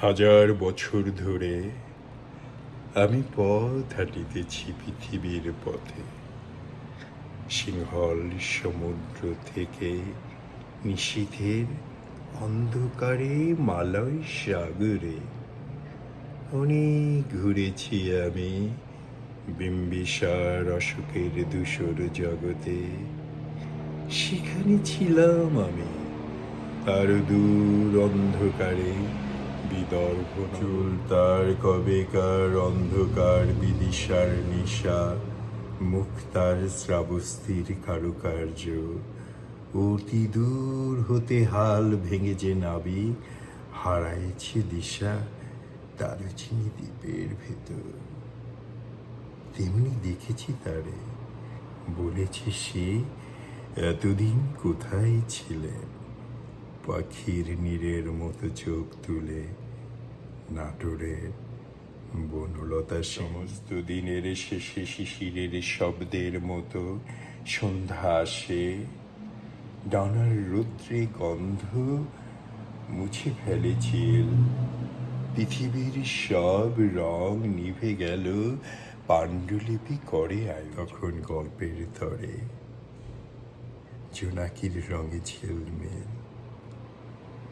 হাজার বছর ধরে আমি পথ হাঁটিতেছি পৃথিবীর পথে। সিংহল সমুদ্র থেকে নিশীথের অন্ধকারে মালয় সাগরে। অনেক ঘুরেছি আমি বিম্বিসার অশোকের দূষর জগতে। সেখানে ছিলাম আমি, আর দূর অন্ধকারে বিদর্ভ চুল তার কবেকার অন্ধকার বিদিশার নিশা, মুখ তার শ্রাবস্তির কারুকার্য। অতি দূর হতে হাল ভেঙে যে নাবি, হারাইছে দিশা দারুচিনি দ্বীপের ভেতর। তেমনি দেখেছি তারে, বলেছে সে, এতদিন কোথায় ছিলেন? পাখির নীরের মতো চোখ তুলে নাটোরের বনলতা সমস্ত দিনের শেষে শিশিরের শব্দের মতো সন্ধ্যা আসে। ডানার রৌদ্রে গন্ধ মুছে ফেলেছিল পৃথিবীর সব রং নিভে গেল, পাণ্ডুলিপি করে আয় তখন গল্পের তরে জোনাকির রঙে ঝিলমিল।